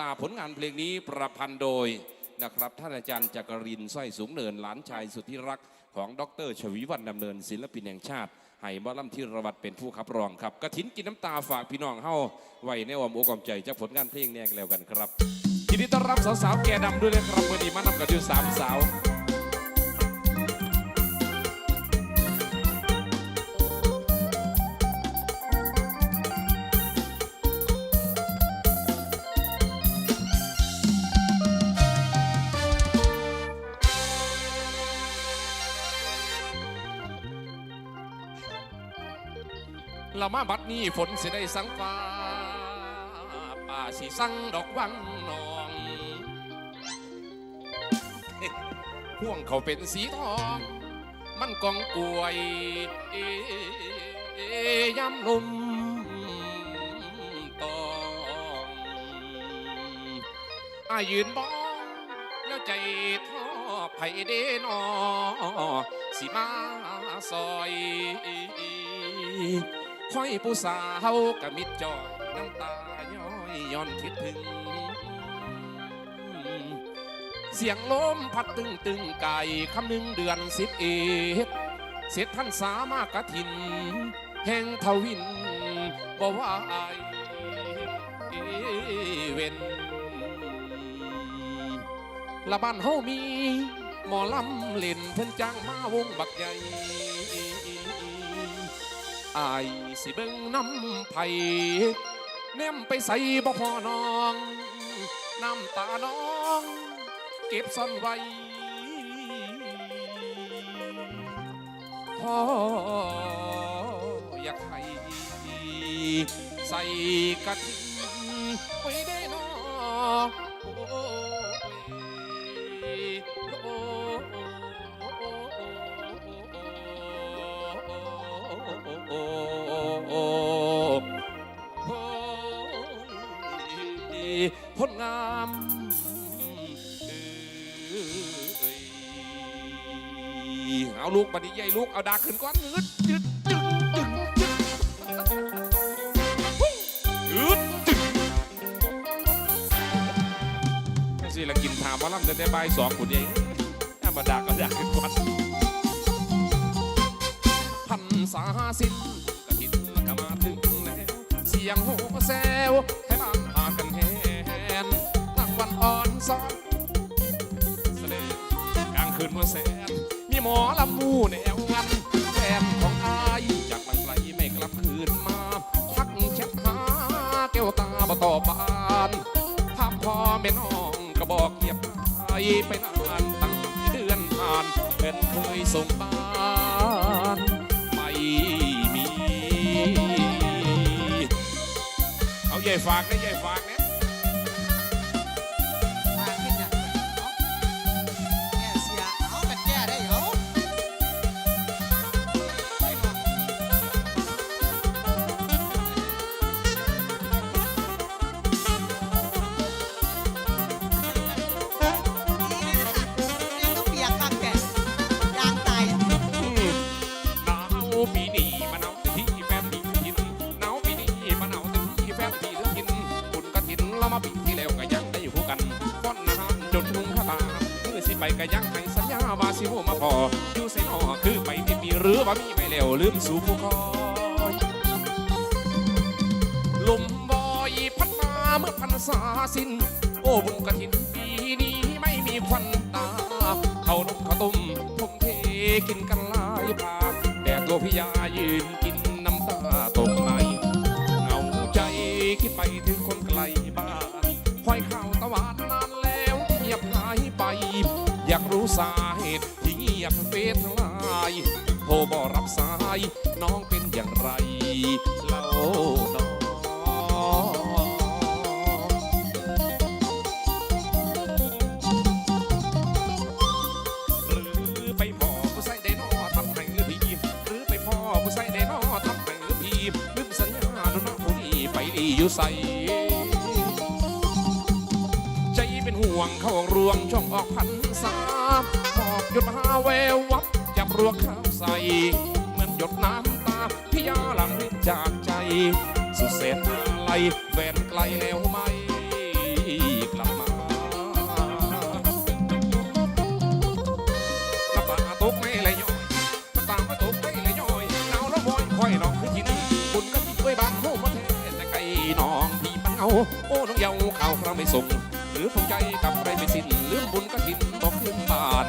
ตาผลงานเพลงนี้ประพันธ์โดยนะครับท่านอาจารย์จักรินสร้อยสูงเนินหลานชายสุดที่รักของดรชวีวันดำเนิน ศิลปินแห่งชาติไห้บอลำที่ระวัดเป็นผู้ขับร้องครับกระถินกินน้ำตาฝากพี่น้องเฮาไว้ในอ้อมอกอ้อมใจจากผลงานเพลงแน่กันแล้วกันครับยินดีต้อนรับสาวๆแก่ดำด้วยนะครับวันนี้มานำกับอยู่สามสาว ละมาบัดนี้ฝนสิได้สังฟ้าป่าสิสังดอกวังนองห่วงเขาเป็นสีทอง มันกองกลวยเอยำลมตองอายืนบ้องแล้วใจท้อไผเดนอสิมาซอย ค่อยผู้สาวกะมิดจอยน้ำตาย้อยย้อนคิดถึง เสียงลมพัดตึงตึงไก่คำหนึ่งเดือนสิบเอ็ดเสร็จท่านสามากะถิน แห่งทวินบ่ว่าอายเวนละบ้านเฮามี หมอลำเล่นเพิ่นจ้างมาวงบักใหญ่ อายสิเบิ่งน้ำไผ่แนมไปใส่บ่พอน้อง น้ำตาน้อง เก็บซ่อนไว้พ่ออยากให้ใส่กระทิไว้ได้น้อโเอ้ยเอาลูกบัดนี้ใหญ่ลูก เอาดาขึ้นก้อนงึดจึดจึงจึงจึงฮึดจึงจังสิละกินถามว่าลำแต่ใบสองคนเองแอามาดาก็ดาขึ้นก้อนพันษาสินกระถินก็มาถึงแล้วเสียงโหแซว ซ้อนแสดงกลางคืนว่าแสน มีหมอลำมูแนวงันแฟนของอายจากมันไกลไม่กลับคืนมาพักแชทหาแก้วตาบ่ต่อบานถามพ่อแม่น้องก็บอกเงียบหายไปนานตั้งเดือนผ่านเป็นเคยส่งบ้านไม่มี เอาใหญ่ฝากนะใหญ่ฝากนะ ล้วลืมสู่ผู้คอยลมบอยพัดมาเมื่อพันษาสิ้น โอ้บุญกระถินปีนี้ไม่มีควันตาเขานกเขาต้มทุ่มเทกินกันลายปากแต่ตัวพี่ยายืนกินน้ำตาตกในเหงาใจคิดไปถึงคนไกลบ้านห้อยข่าวตะวันนานแล้วที่เงียบหายไป อยากรู้สาเหตุที่เงียบเฟซทั้งลาย ทรบอรับสาย น้องเป็นอย่างไรเล่าน้องหรือไปพ่อผู้ใส่ได้นอทำให้หรือพีหรือไปพ่อผู้ใส่ได้นอทำให้หรือพีลืมสัญญาโดนน้องผู้นี้ไปดีอยู่ใส่ใจเป็นห่วงเข้ารวงช่องออกพันสามหอบหยุดมาแวววับจับรวงข้า ใส เหมือนหยดน้ำตาพี่ยาหลังจากใจ สุดเศษอะไรแฟนไกลแล้วไหมกลับมาน้ำตาตกไม่เลยย่อยน้ำตามาตกไม่เลยย่อยหนาวแล้ววอยค่อยน้องคือที่นี่คุญก็ติดด้วยบางคู่มาแทแต่ไก่น้องพี่มันเอาโอ้น้องเยาข่าวครั้งไม่ส่งหรือคงใจกับใครไม่สิ้นลืมบุญก็ะถินบอกขึ้นบาน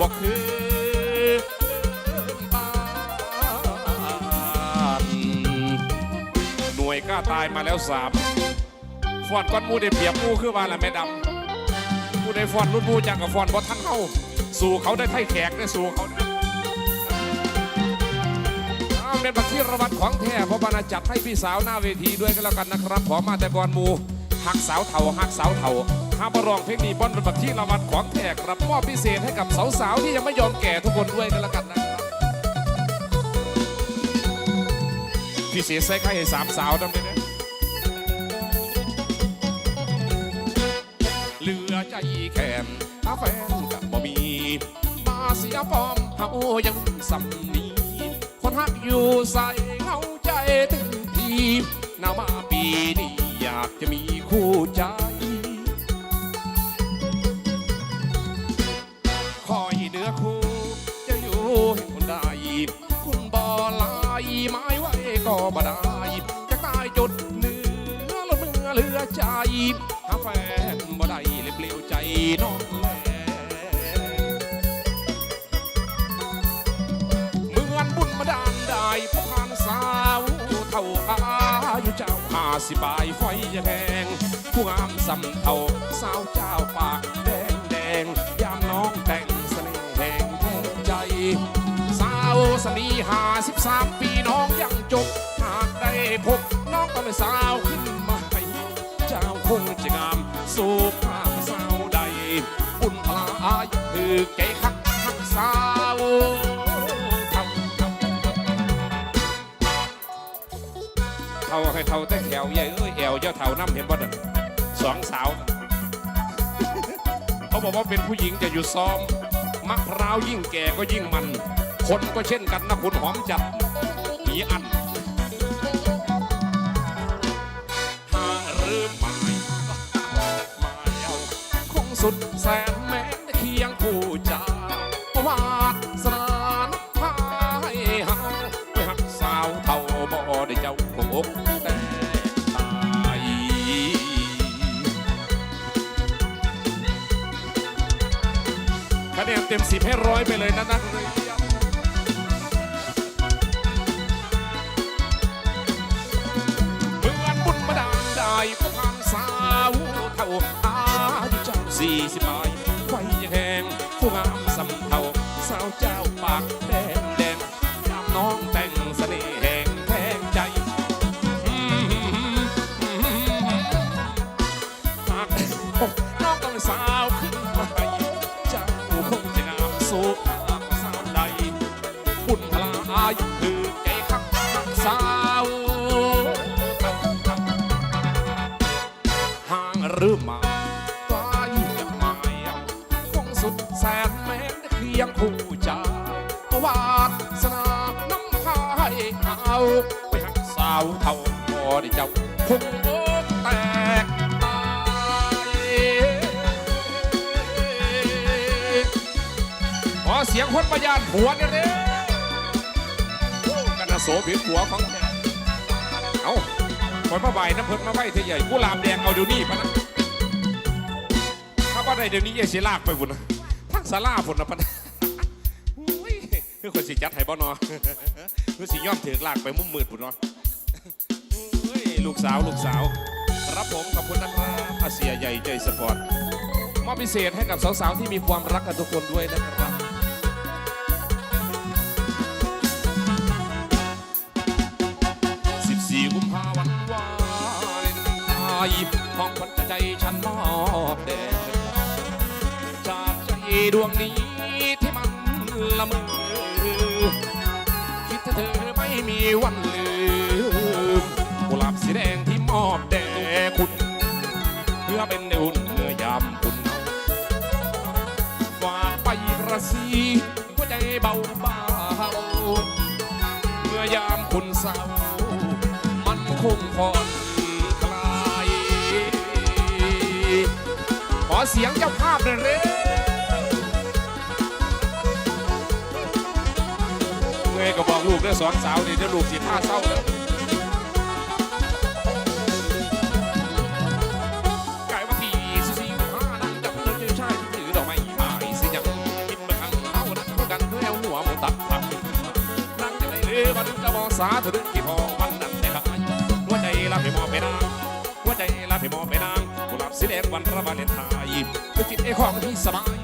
บอกคืนายมาแล้วสามฟอนก้อนมูได้เปรียบมูคือว่าละแม่ดำผู้ได้ฟอนรุ่นมูจากกับฟอนบ่ทันเข้าสู่เขาได้ไถ่แขกได้สู่เขาได้เอาเป็นบัตรที่ระวัดของแท้เพราะบรรจัดให้พี่สาวหน้าเวทีด้วยกันแล้วกันนะครับขอมาแต่บอลมูหักสาวเถาหักสาวเถาข้าบรองเพลงนี้บอลเป็นบัตรที่ระวัดของแท้ครับมอบพิเศษให้กับสาวๆที่ยังไม่ยอมแก่ทุกคนด้วยกันแล้วกันนะครับพิเศษใส่ไข่ให้สามสาวดำเลย ใจแค้นหาแฟนกับบ่มี มาเสียฟอร์มเฮายังสำนีคนฮักอยู่ใส่เงาใจเต็มทีนามาปีนี้อยากจะมีคู่ใจคอยเนื้อคู่จะอยู่ให้คนใดคุณบอลายไม้ไว้ก็บ่ได้จะตายจุดเนื้อลดเนื้อเหลือใจ น้องเมือนบุญมาดานได้พบผ่านสาวเท่าอายุเจ้าห้าสิบายไฟแพงผู้งามสำเท่าสาวเจ้าปากแดงแดงยามน้องแต่งเสน่ห์แห่งแทนใจ สาวสนีหาสิบสามปีน้องยังจบหากได้พบน้องก็เลยสาวขึ้นมาให้เจ้าคงจะงามสู่ภาพ บุญพลายคือเกคักคักสาวทำทำเท่าให้เท่าแต่แขวใหญ่เอ้ยแอวเจ้าเท่าน้ำเห็นบ่เด็กสองสาว เขาบอกว่าเป็นผู้หญิงจะอยู่ซ้อมมะพร้าวยิ่งแก่ก็ยิ่งมัน คนก็เช่นกันนะคุณหอมจัดมีอัน สุดแสนแม้เคียงคู่จาวาสนานพายหาไปหักสาวเท่าบ่ได้เจ้าคงอกแต่ตายคะแนนเต็มสิบให้ร้อยไปเลยนะนัก สี่สิบายไฟยังแหงผู้งามสำเทาสาวเจ้าปากแคู่ใจวาสนาน้ำพายเอาไปหักสาวเท่าพอได้เจ้าคงอกแตกตายขอเสียงคนประยานผัวเนี่ยเด้กันนะโสผิดผัวของแกเอาคนมาใบน้ำเพิ่นมาใบเทใหญ่กุหลาบแดงเอาเดี๋ยวนี้ปะนะถ้าว่าได้เดี๋ยวนี้อย่าเสียลากไปบุญนะทั้งสาราผลนะปะนะ คือคนสิจัดให้บ่เนอคือสิย่อมถือลากไปมุมมืดบุญเนาะเฮ้ยลูกสาวลูกสาวรับผมขอบคุณนะครับอาเซียใหญ่ใจสปอร์ตมอบพิเศษให้กับสาวๆที่มีความรักกันทุกคนด้วยนะครับ 14กุมภาพันธ์วาเลนไทน์ของคนใจฉันมอบแด่จากใจดวงนี้ที่มันละเมอ เธอไม่มีวันลืมกุหลาบสีแดงที่มอบแด่คุณ เพื่อเป็นอุ่นเมื่อยามคุณฝากไปประสีหัวใจเบาเบาเมื่อยามคุณเศร้ามันคงผ่อนคลายขอเสียงเจ้าภาพเร็ว แม่ก็บอกลูกแล้วสอนสาวนี่เด้อลูกสิท่าเศร้าแล้อไก่ว่าที่สิสิหานั่งจับเธอชื่อชายถือดอกไม้หมายสิยังกินบังอังเอานั้นก็กันเพื่อเอาหัวมาตัดผักนั่งจะได้เรือวันจะบอกสาเธอดึงกี่พอวันนั้นได้หายหัวใจรับให้มองไปนางหัวใจรับให้มองไปนางกุหลาบสีแดงวันระบาเลนไทน์ก็จิตไอ้ของที่สบาย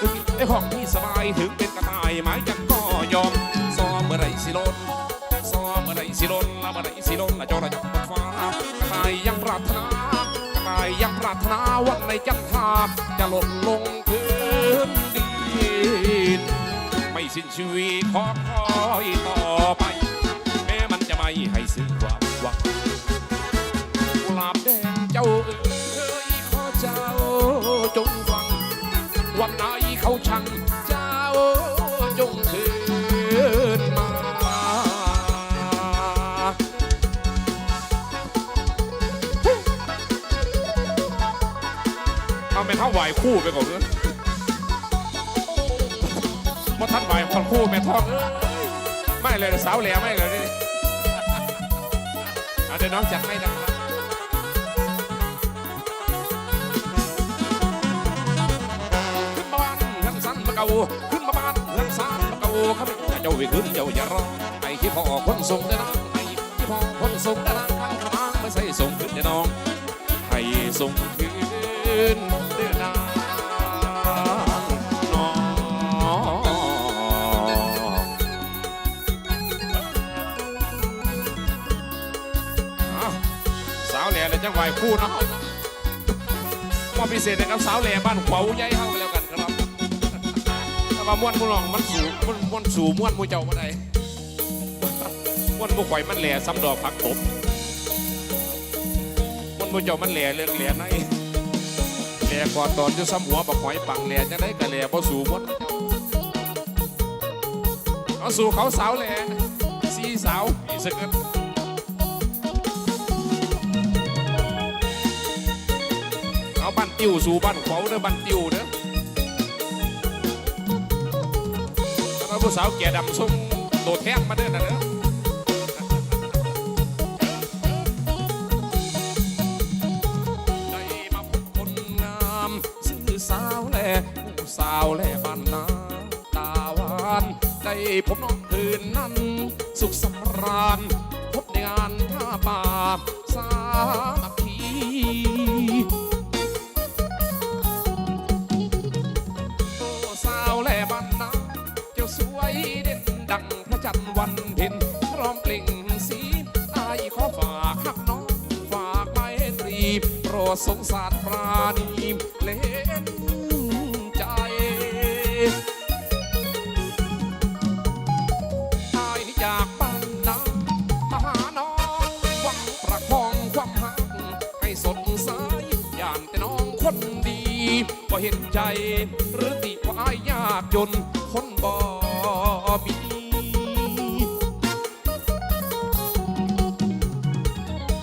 ก็จิตไอ้ของที่สบายถึงเป็นกระต่ายหมายจะก็ยอม ละเมื่อไรสิลนละจอระจับบนฟ้ากระต่ายยังปรารถนากระต่ายยังปรารถนาวันในจันทราจะหล่นลงพื้นดินไม่สิ้นชีวิตขอคอยต่อไป แม้มันจะไม่ให้ซึ้งความหวังกุหลาบแดงเจ้าเอ๋ยขอเจ้าจงฟังวันไหนเขาชัง เอาเป็นท่าไหวคู่ไปก่อนเนอะมาทัดไหวคนคู่แม่ท้องไม่เลยสาวแหล่ไม่เลยนี่อาเดี๋ยวน้องจัดให้นะครับขึ้นมาบ้านเฮือนสันมาเกาขึ้นมาบ้านเฮือนสันมาเกาข้าพเจ้าวิ่งขึ้นเจ้าอย่ารอไอ้ที่พ่อคนส่งแต่น้องไอ้ที่พ่อคนส่งแต่น้องข้างขางไม่ใช่ส่งขึ้นแต่น้องให้ส่งคืน ไหวคู่เนาะมอบพิเศษนะครับสาวแหล่บ้านขวาวใหญ่เฮาไปแล้วกันครับถ้ามาม้วนผู้น้องมันสูงมันม้วนสูงม้วนผู้เจ้ามาได้ม้วนผู้ข่อยมันแหล่ซ้ำดอกผักตบมันบ่เจ้ามันแหล่เรื่องแหล่ในแหล่ก่อนตอนจะซ้ำหัวบักหอยปังแหล่จะได้กะแหล่บ่สู่หมดเอาสู่เขาสาวแหล่สีสาวอีสกกิน ติวสู่บ้านเขาเด้อบ้านติวเด้อแล้วผู้สาวแก่ดำส้มโดดแท่งมาเด้อนะเด้อได้มาพบคนงามชื่อสาวแหล่ผู้สาวแหล่บ้านนาตาหวานได้พบน้องคืนนั้น สุขสำราญพบในงานท่าป่าสาม สงสารปราณีเล่นใจอายนี่จากบ้านนามาหาน้องหวังประคองความหักให้สดใสอย่านแต่น้องคนดีบ่เห็นใจ หรือติว่าอายยากจนคนบ่มี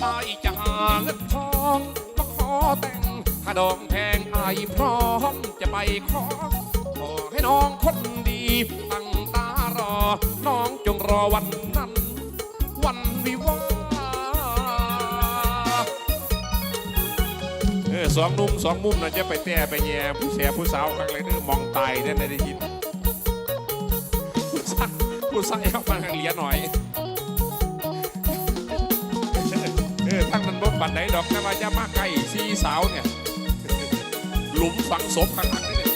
ไอายจะหาเงินทอง ดองแพงไอพร้อมจะไปขอ ขอให้น้องคนดี ตั้งตารอ น้องจงรอวันนั้น วันวิวาเออสองนุ่มสองมุมนะจะไปแต่ไปแย่ผู้เสียผู้สาวครั้งเลยเด้อมองตายได้ในได้ยิน ผู้ชายผู้ชายเข้ามาเหลียหน่อยเออทั้งนั้นรถบันไดดอกแต่ว่าจะมาใกล้ซีสาวเนี่ย หลุมฝังศพข้างหลังนี่เนี่ย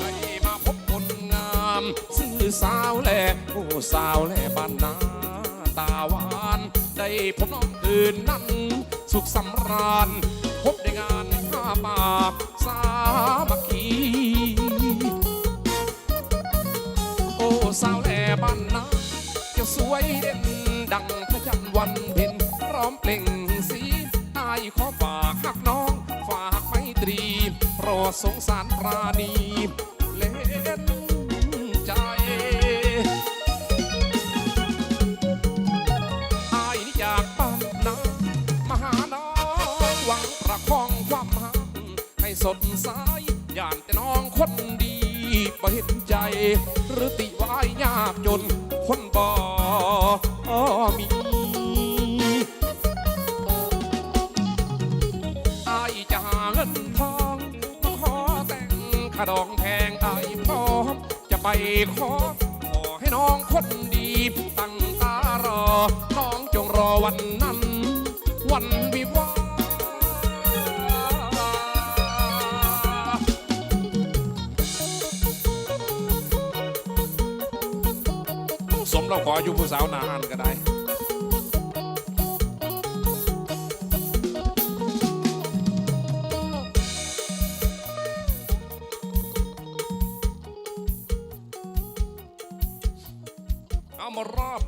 ได้มาพบคนงามซื่อสาวแหล่โอ้สาวแหล่บ้านนาตาหวาน ได้พบน้อง สงสารปราณีเล่นใจอายนี่จากบ้านนามาหาน้องหวังประคองความหักให้สดใสย่านแต่น้องคนดีบ่เห็นใจ หรือติวายยากจนคนบ่มีาดองแพงไอ้พร้อมจะไปขอขอให้น้องคนดีตั้งตารอ น้องจงรอวันนั้น วันวิวาสมเราขออยู่ผู้สาวนาหันก็ได้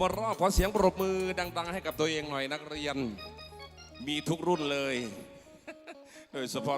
มารอบมารอบขอเสียงปรบมือดัง ๆ ให้กับตัวเองหน่อยนักเรียน มีทุกรุ่นเลย โดยเฉพาะ